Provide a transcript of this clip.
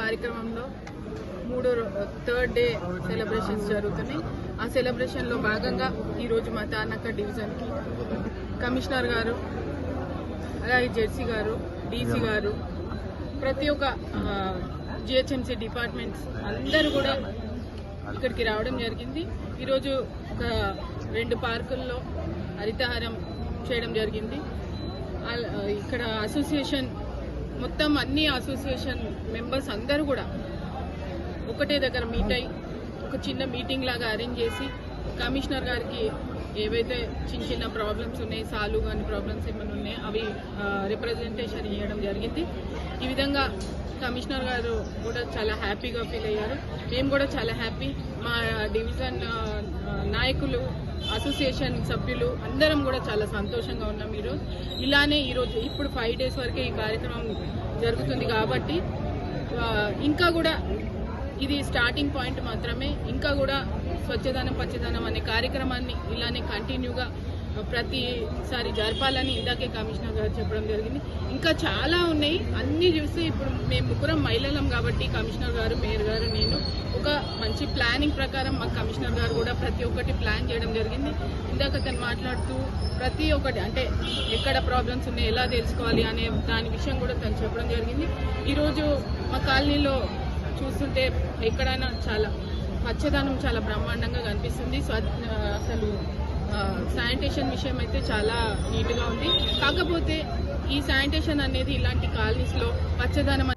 కార్యక్రమంలో మూడో third day celebrations జరుగుతున్నాయి. ఆ సెలబ్రేషన్లో భాగంగా ఈరోజు మా తానక్క డివిజన్కి కమిషనర్ గారు అలాగే జెర్సీ గారు డీసీ గారు ప్రతి ఒక్క జిహెచ్ఎంసీ డిపార్ట్మెంట్స్ అందరూ కూడా ఇక్కడికి రావడం జరిగింది. ఈరోజు ఒక రెండు పార్కుల్లో హరితహారం చేయడం జరిగింది. ఇక్కడ అసోసియేషన్ మొత్తం అన్ని అసోసియేషన్ మెంబర్స్ అందరూ కూడా ఒకటే దగ్గర మీట్ అయ్యి ఒక చిన్న మీటింగ్ లాగా అరేంజ్ చేసి కమిషనర్ గారికి ఏవైతే చిన్న చిన్న ప్రాబ్లమ్స్ ఉన్నాయి సాలు కానీ ప్రాబ్లమ్స్ ఏమైనా ఉన్నాయో అవి రిప్రజెంటేషన్ ఇవ్వడం జరిగింది. ఈ విధంగా కమిషనర్ గారు కూడా చాలా హ్యాపీగా ఫీల్ అయ్యారు. మేము కూడా చాలా హ్యాపీ మా డివిజన్ నాయకులు అసోసియేషన్ సభ్యులు అందరం కూడా చాలా సంతోషంగా ఉన్నాం ఈరోజు. ఇలానే ఈరోజు ఇప్పుడు ఫైవ్ డేస్ వరకే ఈ కార్యక్రమం జరుగుతుంది కాబట్టి ఇంకా కూడా ఇది స్టార్టింగ్ పాయింట్ మాత్రమే ఇంకా కూడా స్వచ్ఛదనం పచ్చదనం అనే కార్యక్రమాన్ని ఇలానే కంటిన్యూగా ప్రతిసారి జరపాలని ఇందాకే కమిషనర్ గారు చెప్పడం జరిగింది. ఇంకా చాలా ఉన్నాయి. అన్నీ చూస్తే ఇప్పుడు మేము ముగ్గురం మహిళలం కాబట్టి కమిషనర్ గారు మేయర్ గారు నేను ఒక మంచి ప్లానింగ్ ప్రకారం మా కమిషనర్ గారు కూడా ప్రతి ఒక్కటి ప్లాన్ చేయడం జరిగింది. ఇందాక తను మాట్లాడుతూ ప్రతి ఒక్కటి అంటే ఎక్కడ ప్రాబ్లమ్స్ ఉన్నాయి ఎలా తెలుసుకోవాలి అనే దాని విషయం కూడా తను చెప్పడం జరిగింది. ఈరోజు మా కాలనీలో చూస్తుంటే ఎక్కడైనా చాలా పచ్చదనం చాలా బ్రహ్మాండంగా కనిపిస్తుంది. స్వ- అసలు శానిటేషన్ విషయం అయితే చాలా నీట్గా ఉంది. కాకపోతే ఈ శానిటేషన్ అనేది ఇలాంటి కాలనీస్లో పచ్చదనం